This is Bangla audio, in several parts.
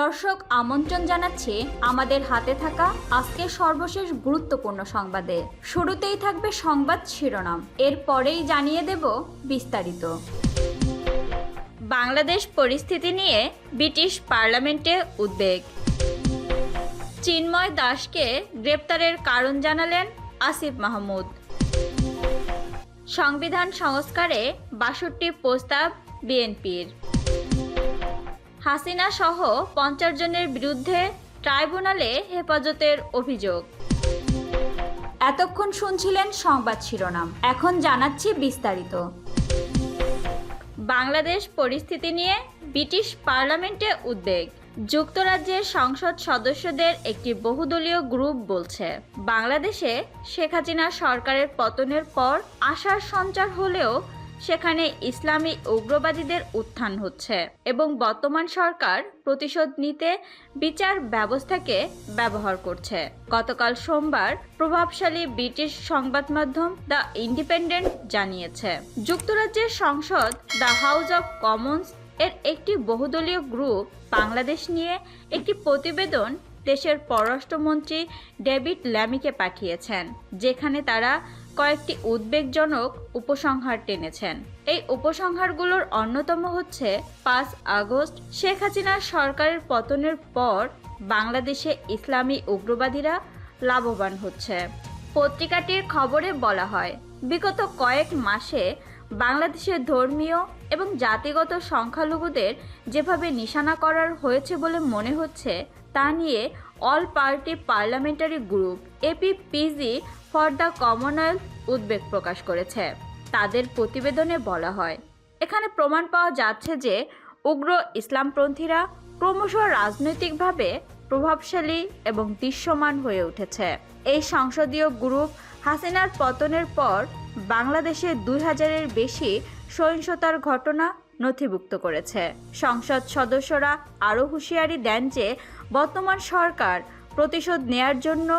দর্শক আমন্ত্রণ জানাচ্ছি আমাদের হাতে থাকা আজকের সর্বশেষ গুরুত্বপূর্ণ সংবাদে। শুরুতেই থাকবে সংবাদ শিরোনাম। এরপরেই জানিয়ে দেব বিস্তারিত। বাংলাদেশ পরিস্থিতি নিয়ে ব্রিটিশ পার্লামেন্টে উদ্বেগ। চিন্ময় দাসকে গ্রেপ্তারের কারণ জানালেন আসিফ মাহমুদ। সংবিধান সংস্কারে বাষট্টি প্রস্তাব বিএনপির। হাসিনা সহ পঞ্চাশ জনের বিরুদ্ধে ট্রাইব্যুনালে হেফাজতের অভিযোগ। এতক্ষণ শুনছিলেন সংবাদ শিরোনাম। এখন জানাচ্ছি বিস্তারিত। বাংলাদেশ পরিস্থিতি নিয়ে ব্রিটিশ পার্লামেন্টে উদ্বেগ। যুক্তরাজ্যের সংসদ সদস্যদের একটি বহুদলীয় গ্রুপ বলছে, বাংলাদেশে শেখ হাসিনা সরকারের পতনের পর আশার সঞ্চার হলেও সেখানে ইসলামী উগ্রবাদীদের উত্থান হচ্ছে এবং বর্তমান সরকার প্রতিশোধ নিতে বিচার ব্যবস্থাকে ব্যবহার করছে। গতকাল সোমবার প্রভাবশালী ব্রিটিশ সংবাদ মাধ্যম দ্য ইন্ডিপেন্ডেন্ট জানিয়েছে, যুক্তরাজ্যের সংসদ দ্য হাউস অব কমন্স এর একটি বহুদলীয় গ্রুপ বাংলাদেশ নিয়ে একটি প্রতিবেদন দেশের পররাষ্ট্রমন্ত্রী ডেভিড ল্যামিকে পাঠিয়েছেন, যেখানে তারা কয়েকটি উদ্বেগজনক উপসংহার টেনেছেন। এই উপসংহারগুলোর অন্যতম হচ্ছে পাঁচ আগস্ট, শেখ হাসিনার সরকারের পতনের পর বাংলাদেশে ইসলামী উগ্রবাদীরা লাভবান হচ্ছে। পত্রিকাটির খবরে বলা হয়, বিগত কয়েক মাসে বাংলাদেশের ধর্মীয় এবং জাতিগত সংখ্যালঘুদের যেভাবে নিশানা করার হয়েছে বলে মনে হচ্ছে তা নিয়ে all party parliamentary group APPG for the Commonwealth উদ্বেগ প্রকাশ করেছে। তাদের প্রতিবেদনে বলা হয়, এখানে প্রমাণ পাওয়া যাচ্ছে যে উগ্র ইসলামপন্থীরা ক্রমশ রাজনৈতিকভাবে প্রভাবশালী এবং দৃশ্যমান হয়ে উঠেছে। এই সংসদীয় গ্রুপ হাসিনার পতনের পর বাংলাদেশে দুই হাজারের বেশি সহিংসতার ঘটনা নথিভুক্ত করেছে। সংসদ সদস্যরা আরও হুঁশিয়ারি দেন যে বর্তমান সরকার প্রতিশোধ নেয়ার জন্য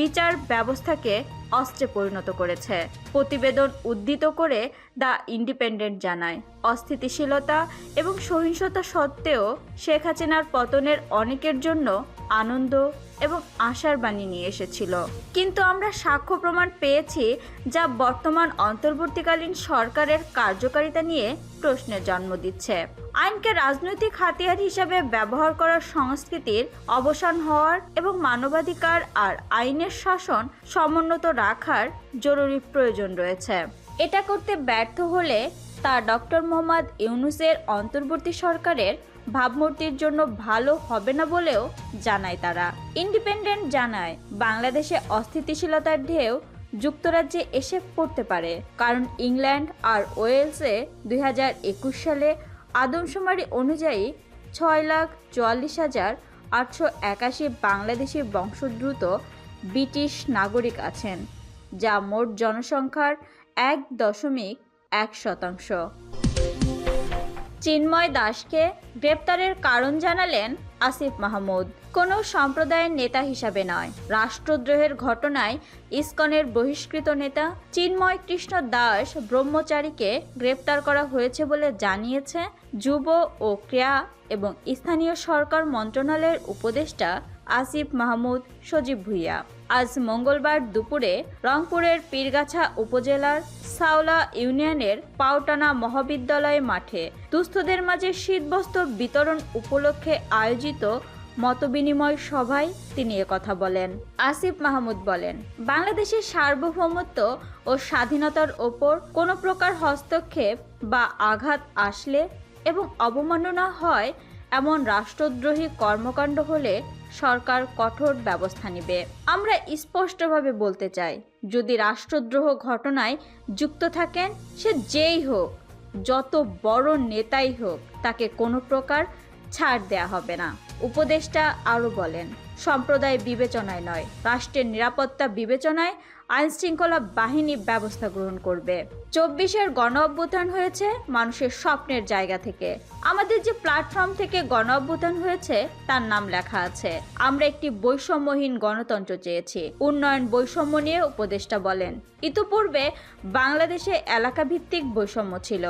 বিচার ব্যবস্থাকে অস্ত্রে পরিণত করেছে। প্রতিবেদন উদ্ধৃত করে দ্য ইন্ডিপেন্ডেন্ট জানায়, অস্থিতিশীলতা এবং সহিংসতা সত্ত্বেও শেখ হাসিনার পতনের অনেকের জন্য আনন্দ এবং আশার বাণী নিয়ে এসেছিল। কিন্তু আমরা সাক্ষ্য প্রমাণ পেয়েছি যা বর্তমান অন্তর্বর্তীকালীন সরকারের কার্যকারিতা নিয়ে প্রশ্নের জন্ম দিচ্ছে। আইনকে রাজনৈতিক হাতিয়ার হিসাবে ব্যবহার করার সংস্কৃতির অবসান হওয়ার এবং মানবাধিকার আর আইনের শাসন সমুন্নত রাখার জরুরি প্রয়োজন রয়েছে। এটা করতে ব্যর্থ হলে তা ডক্টর মোহাম্মদ ইউনুসের অন্তর্বর্তী সরকারের ভাবমূর্তির জন্য ভালো হবে না বলেও জানায় তারা। ইন্ডিপেন্ডেন্ট জানায়, বাংলাদেশে অস্থিতিশীলতার ঢেউ যুক্তরাজ্যে এসে পড়তে পারে। কারণ ইংল্যান্ড আর ওয়েলসে দুই হাজার একুশ সালে আদমশুমারি অনুযায়ী ছয় লাখ চুয়াল্লিশ হাজার আটশো একাশি বাংলাদেশি বংশোদ্ভূত ব্রিটিশ নাগরিক আছেন, যা মোট জনসংখ্যার এক দশমিক এক শতাংশ। চিন্ময় দাসকে গ্রেপ্তারের কারণ জানালেন আসিফ মাহমুদ। কোনো সম্প্রদায়ের নেতা হিসাবে নয়। রাষ্ট্রদ্রোহের ঘটনায় ইসকনের বহিষ্কৃত নেতা চিন্ময় কৃষ্ণ দাস ব্রহ্মচারীকে গ্রেপ্তার করা হয়েছে বলে জানিয়েছে যুব ও ক্রীড়া এবং স্থানীয় সরকার মন্ত্রণালয়ের উপদেষ্টা আসিফ মাহমুদ সজীব ভুইয়া। আজ মঙ্গলবার দুপুরে রংপুরের পীরগাছা উপজেলার সাওলা ইউনিয়নের পাওটানা মহাবিদ্যালয় মাঠে দুস্থদের মাঝে শীতবস্ত্র বিতরণ উপলক্ষে আয়োজিত মতবিনিময় সভায় তিনি কথা বলেন। আসিফ মাহমুদ বলেন, বাংলাদেশের সার্বভৌমত্ব ও স্বাধীনতার ওপর কোনো প্রকার হস্তক্ষেপ বা আঘাত আসলে এবং অবমাননা হয় এমন রাষ্ট্রদ্রোহী কর্মকাণ্ড হলে সরকার কঠোর ব্যবস্থা নেবে। আমরা স্পষ্টভাবে বলতে চাই, যদি রাষ্ট্রদ্রোহ ঘটনায় যুক্ত থাকেন, সে যেই হোক, যত বড় নেতাই হোক, তাকে কোনো প্রকার ছাড় দেয়া হবে না। উপদেষ্টা আরও বলেন, সম্প্রদায় বিবেচনায় নয়, রাষ্ট্রের নিরাপত্তা বিবেচনায় আইনশৃঙ্খলা বাহিনী ব্যবস্থা গ্রহণ করবে। চব্বিশের গণ অভ্যুত্থান হয়েছে মানুষের স্বপ্নের জায়গা থেকে। আমাদের যে প্ল্যাটফর্ম থেকে গণ অভ্যুত্থান হয়েছে, তার নাম লেখা আছে। আমরা একটি বৈষম্যহীন গণতন্ত্র চেয়েছি, উন্নয়ন বৈষম্য নিয়ে উপদেষ্টা বলেন। ইতোপূর্বে বাংলাদেশে এলাকা ভিত্তিক বৈষম্য ছিল।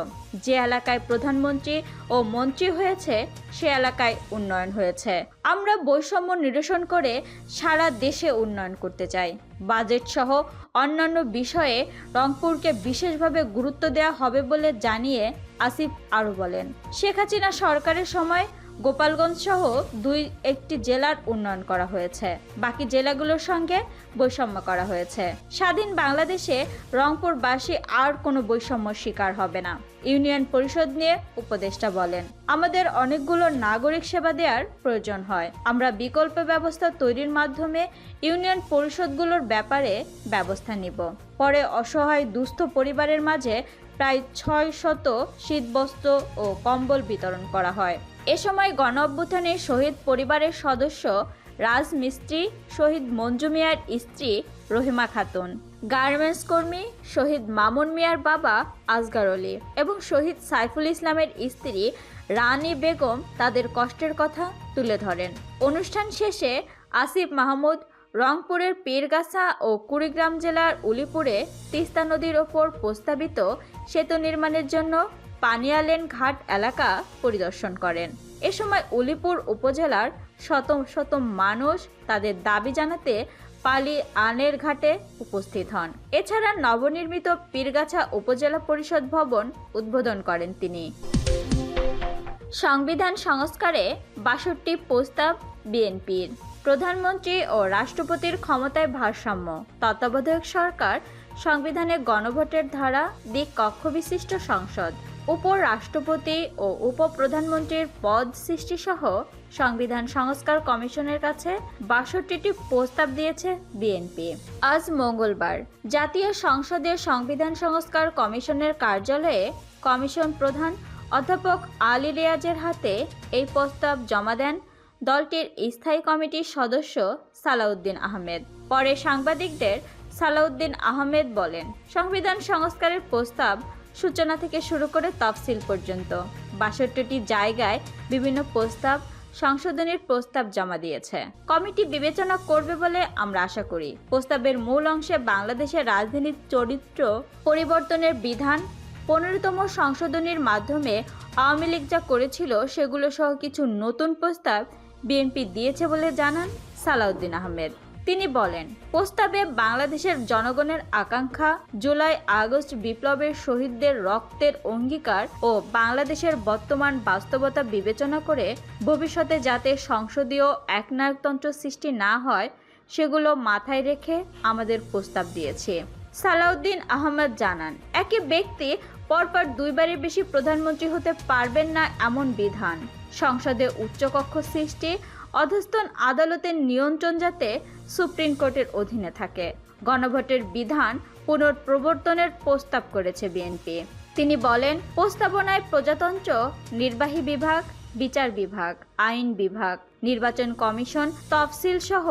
যে এলাকায় প্রধানমন্ত্রী ও মন্ত্রী হয়েছে, সে এলাকায় উন্নয়ন হয়েছে। আমরা বৈষম্য নিরসন করে সারা দেশে উন্নয়ন করতে চাই। বাজেট সহ অন্যান্য বিষয়ে রংপুরকে বিশেষভাবে গুরুত্ব দেওয়া হবে বলে জানিয়ে আসিফ আরও বলেন, শেখ হাসিনা সরকারের সময় গোপালগঞ্জ সহ দুই, একটি জেলার উন্নয়ন করা হয়েছে। বাকি জেলাগুলোর সঙ্গে বৈষম্য করা হয়েছে। স্বাধীন বাংলাদেশে রংপুরবাসী আর কোনো বৈষম্য শিকার হবে না, ইউনিয়ন পরিষদ নিয়ে উপদেষ্টা বলেন। আমাদের অনেকগুলো নাগরিক সেবা দেওয়ার প্রয়োজন হয়। আমরা বিকল্প ব্যবস্থা তৈরির মাধ্যমে ইউনিয়ন পরিষদগুলোর ব্যাপারে ব্যবস্থা নিব। পরে অসহায়, দুস্থ পরিবারের মাঝে প্রায় ছয় শত শীতবস্ত্র ও কম্বল বিতরণ করা হয়। এ সময় গণ শহীদ পরিবারের সদস্য রাজ মিস্ত্রি শহীদ মঞ্জু মিয়ার স্ত্রী রহিমা খাতুন, গার্মেন্টস কর্মী শহীদ মামুন মিয়ার বাবা আসগার আলী এবং শহীদ সাইফুল ইসলামের স্ত্রী রানী বেগম তাদের কষ্টের কথা তুলে ধরেন। অনুষ্ঠান শেষে আসিফ মাহমুদ রংপুরের পীরগাছা ও কুড়িগ্রাম জেলার উলিপুরে তিস্তা নদীর ওপর প্রস্তাবিত সেতু নির্মাণের জন্য পানিয়ালেন ঘাট এলাকা পরিদর্শন করেন। এ সময় উলিপুর উপজেলার শত শত মানুষ তাদের দাবি জানাতে পালি আনের ঘাটে উপস্থিত হন। এছাড়া নবনির্মিত পীরগাছা উপজেলা পরিষদ ভবন উদ্বোধন করেন তিনি। সংবিধান সংস্কারে বাষট্টি প্রস্তাব বিএনপির প্রধানমন্ত্রী ও রাষ্ট্রপতির ক্ষমতায় ভারসাম্য, তত্ত্বাবধায়ক সরকার, সংবিধানে গণভোটের ধারা, দিক কক্ষ বিশিষ্ট সংসদ, উপরাষ্ট্রপতি ও উপপ্রধানমন্ত্রীর পদ সৃষ্টিসহ সংবিধান সংস্কার কমিশনের কাছে বাষট্টিটি প্রস্তাব দিয়েছে বিএনপি। আজ মঙ্গলবার জাতীয় সংসদের সংবিধান সংস্কার কমিশনের কার্যালয়ে কমিশন প্রধান অধ্যাপক আলী রিয়াজের হাতে এই প্রস্তাব জমা দেন দলটির স্থায়ী কমিটির সদস্য সালাউদ্দিন আহমেদ। পরে সাংবাদিকদের সালাউদ্দিন আহমেদ বলেন, সংবিধান সংস্কারের প্রস্তাব সূচনা থেকে শুরু করে তফসিল পর্যন্ত। বাষট্টিটি জায়গায় বিভিন্ন প্রস্তাব, সংশোধনের প্রস্তাব জমা দিয়েছে। কমিটি বিবেচনা করবে বলে আমরা আশা করি। প্রস্তাবের মূল অংশে বাংলাদেশের রাজধানীর চরিত্র পরিবর্তনের বিধান, পনেরোতম সংশোধনীর মাধ্যমে আওয়ামী লীগ যা করেছিল সেগুলো সহ কিছু নতুন প্রস্তাব বিএনপি দিয়েছে বলে জানান সালাউদ্দিন আহমেদ। তিনি বলেন, প্রস্তাবে বাংলাদেশের জনগণের আকাঙ্ক্ষা, জুলাই আগস্ট বিপ্লবের শহীদদের রক্তের অঙ্গীকার ও বাংলাদেশের বর্তমান বাস্তবতা বিবেচনা করে ভবিষ্যতে যাতে সংসদীয় একনায়কতন্ত্র সৃষ্টি না হয়, সেগুলো মাথায় রেখে আমাদের প্রস্তাব দিয়েছে। সালাউদ্দিন আহমেদ জানান, একই ব্যক্তি পরপর দুইবারের বেশি প্রধানমন্ত্রী হতে পারবেন না এমন বিধান। সংসদে উচ্চকক্ষ সৃষ্টি, অধস্তন আদালতের নিয়ন্ত্রণ যাতে সুপ্রিম কোর্টের অধীনে থাকে। গণভোটের বিধান পুনঃপ্রবর্তনের প্রস্তাব করেছে বিএনপি। তিনি বলেন, প্রস্তাবনায় প্রজাতন্ত্র, নির্বাহী বিভাগ বিচার বিভাগ, আইন বিভাগ, নির্বাচন কমিশন, তফসিল সহ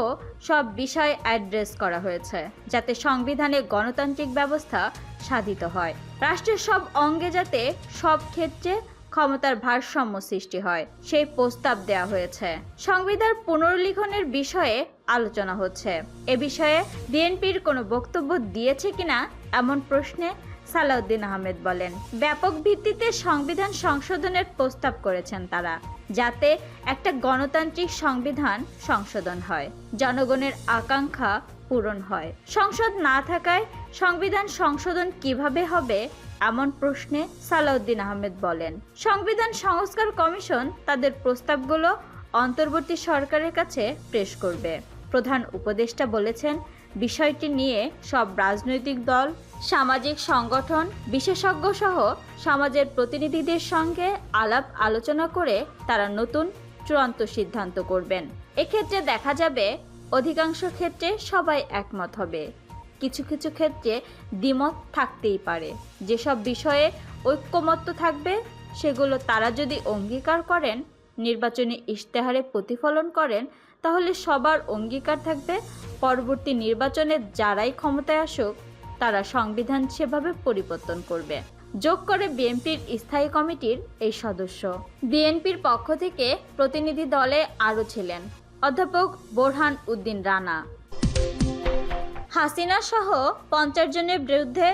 সব বিষয় অ্যাড্রেস করা হয়েছে, যাতে সংবিধানে গণতান্ত্রিক ব্যবস্থা সাধিত হয়। রাষ্ট্রের সব অঙ্গে যাতে সব ক্ষেত্রে ক্ষমতার ভারসাম্য সৃষ্টি হয়, সেই প্রস্তাব দেওয়া হয়েছে। সংবিধান পুনর্লিখনের বিষয়ে আলোচনা হচ্ছে। এ বিষয়ে বিএনপির কোনো বক্তব্য দিয়েছে কিনা এমন প্রশ্নে সালাউদ্দিন আহমেদ বলেন, ব্যাপক ভিত্তিতে সংবিধান সংশোধনের প্রস্তাব করেছেন তারা, যাতে একটা গণতান্ত্রিক সংবিধান সংশোধন হয়, জনগণের আকাঙ্ক্ষা পূরণ হয়। সংসদ না থাকায় সংবিধান সংশোধন কীভাবে হবে, এমন প্রশ্নে সালাউদ্দিন আহমেদ বলেন, সংবিধান সংস্কার কমিশন তাদের প্রস্তাবগুলো অন্তর্বর্তী সরকারের কাছে পেশ করবে। প্রধান উপদেষ্টা বলেছেন বিষয়টি নিয়ে সব রাজনৈতিক দল, সামাজিক সংগঠন বিশেষজ্ঞ সহ সমাজের প্রতিনিধিদের সঙ্গে আলাপ আলোচনা করে তারা নতুন চূড়ান্ত সিদ্ধান্ত করবেন। এক্ষেত্রে দেখা যাবে অধিকাংশ ক্ষেত্রে সবাই একমত হবে। কিছু কিছু ক্ষেত্রে দ্বিমত থাকতেই পারে। যেসব বিষয়ে ঐক্যমত্য থাকবে, সেগুলো তারা যদি অঙ্গীকার করেন, নির্বাচনী ইশতেহারে প্রতিফলন করেন তাহলে সবার অঙ্গীকার থাকবে। পরবর্তী নির্বাচনে যারাই ক্ষমতায় আসুক, তারা সংবিধান সেভাবে পরিবর্তন করবে। যোগ করে বিএনপির স্থায়ী কমিটির এই সদস্য। বিএনপির পক্ষ থেকে প্রতিনিধি দলে আরও ছিলেন অধ্যাপক বোরহান উদ্দিন রানা। হাসিনা সহ পঞ্চাশ জনের বিরুদ্ধে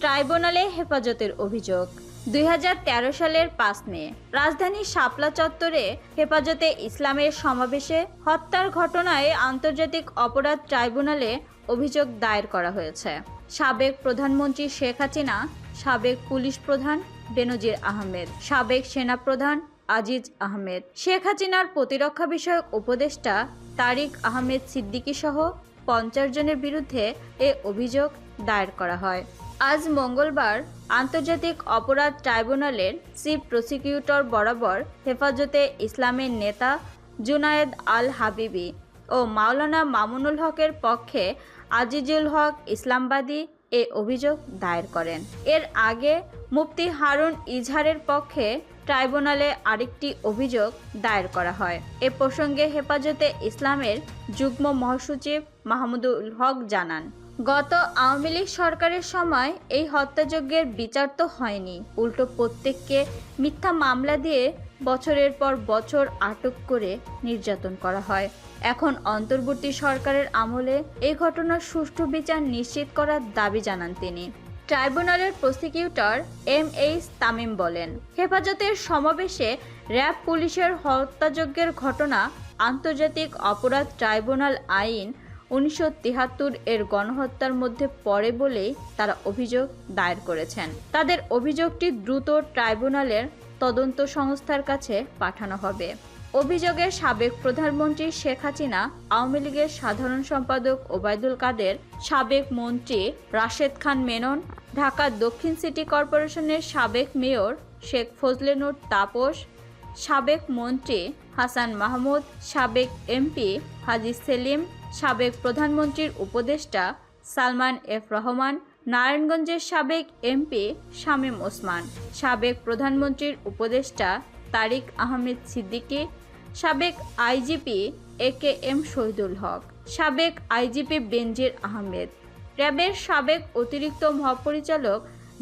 ট্রাইব্যুনালে হেফাজতের অভিযোগ। দুই হাজার তেরো সালের পাঁচ মে, রাজধানীর শাপলা চত্বরে হেফাজতে ইসলামের সমাবেশে হত্যার ঘটনায় আন্তর্জাতিক অপরাধ ট্রাইব্যুনালে অভিযোগ দায়ের করা হয়েছে। সাবেক প্রধানমন্ত্রী শেখ হাসিনা, সাবেক পুলিশ প্রধান বেনজির আহমেদ, সাবেক সেনাপ্রধান আজিজ আহমেদ। শেখ হাসিনার প্রতিরক্ষা বিষয়ক উপদেষ্টা তারিক আহমেদ সিদ্দিকী সহ পঞ্চাশ জনের বিরুদ্ধে এ অভিযোগ দায়ের করা হয়। আজ মঙ্গলবার আন্তর্জাতিক অপরাধ ট্রাইব্যুনালের চিফ প্রসিকিউটর বরাবর হেফাজতে ইসলামের নেতা জুনায়েদ আল হাবিবি ও মাওলানা মামুনুল হকের পক্ষে আজিজুল হক ইসলামবাদী এ অভিযোগ দায়ের করেন। এর আগে মুফতি হারুন ইজহারের পক্ষে ট্রাইব্যুনালে আরেকটি অভিযোগ দায়ের করা হয়। এ প্রসঙ্গে হেফাজতে ইসলামের যুগ্ম মহাসচিব মাহমুদুল হক জানান। গত আওয়ামী লীগ সরকারের সময় এই হত্যাযজ্ঞের বিচার তো হয়নি। উল্টো প্রত্যেককে মিথ্যা মামলা দিয়ে বছরের পর বছর আটক করে নির্যাতন করা হয়। এখন অন্তর্বর্তী সরকারের আমলে এই ঘটনার সুষ্ঠু বিচার নিশ্চিত করার দাবি জানান তিনি। ট্রাইব্যুনালের প্রসিকিউটর এম এইচ তামিম বলেন, হেফাজতের সমাবেশে র্যাব পুলিশের হত্যাযজ্ঞের ঘটনা আন্তর্জাতিক অপরাধ ট্রাইব্যুনাল আইন উনিশশো এর গণহত্যার মধ্যে পড়ে বলেই তারা অভিযোগ দায়ের করেছেন। তাদের অভিযোগটি দ্রুত ট্রাইব্যুনালের তদন্ত সংস্থার কাছে পাঠানো হবে। অভিযোগে সাবেক প্রধানমন্ত্রী শেখ হাসিনা, আওয়ামী লীগের সাধারণ সম্পাদক ওবায়দুল কাদের, সাবেক মন্ত্রী রাশেদ খান মেনন, ঢাকা দক্ষিণ সিটি কর্পোরেশনের সাবেক মেয়র শেখ ফজলেনুর তাপস, সাবেক মন্ত্রী হাসান মাহমুদ, সাবেক এমপি হাজি সেলিম সাবেক প্রধানমন্ত্রীর উপদেষ্টা সালমান এফ রহমান, নারায়ণগঞ্জের সাবেক এমপি শামীম ওসমান, সাবেক প্রধানমন্ত্রীর উপদেষ্টা তারিক আহমেদ সিদ্দিকী, সাবেক IGP A K M Shahidul Haque, সাবেক আইজিপি বেনজির আহমেদ, র্যাবের সাবেক অতিরিক্ত মহাপরিচালক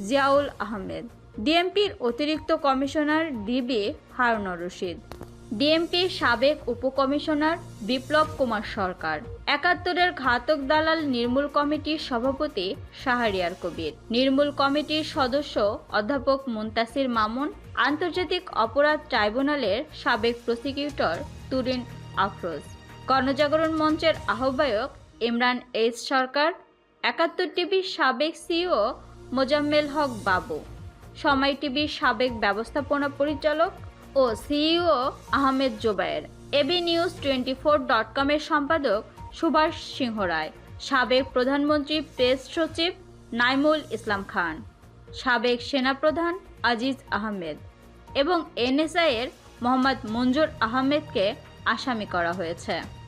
জিয়াউল আহমেদ, ডিএমপির অতিরিক্ত কমিশনার ডিবি হারুনুর রশিদ। ডিএমপির সাবেক উপকমিশনার বিপ্লব কুমার সরকার, একাত্তরের ঘাতক দালাল নির্মূল কমিটির সভাপতি শাহরিয়ার কবির, নির্মূল কমিটির সদস্য অধ্যাপক মুন্তাসির মামুন, আন্তর্জাতিক অপরাধ ট্রাইব্যুনালের সাবেক প্রসিকিউটর তুরিন আফরোজ। গণজাগরণ মঞ্চের আহ্বায়ক ইমরান এইচ সরকার, একাত্তর টিভির সাবেক সিইও মোজাম্মেল হক বাবু, সময় টিভির সাবেক ব্যবস্থাপনা পরিচালক ও CEO Ahmed Zobayer. AB news twenty four dot কমের সম্পাদক সুভাষ সিংহ রায়। সাবেক প্রধানমন্ত্রী প্রেস সচিব নাইমুল ইসলাম খান। সাবেক সেনাপ্রধান আজিজ আহমেদ এবং এনএসআইয়ের মোহাম্মদ মঞ্জুর আহমেদকে আসামি করা হয়েছে।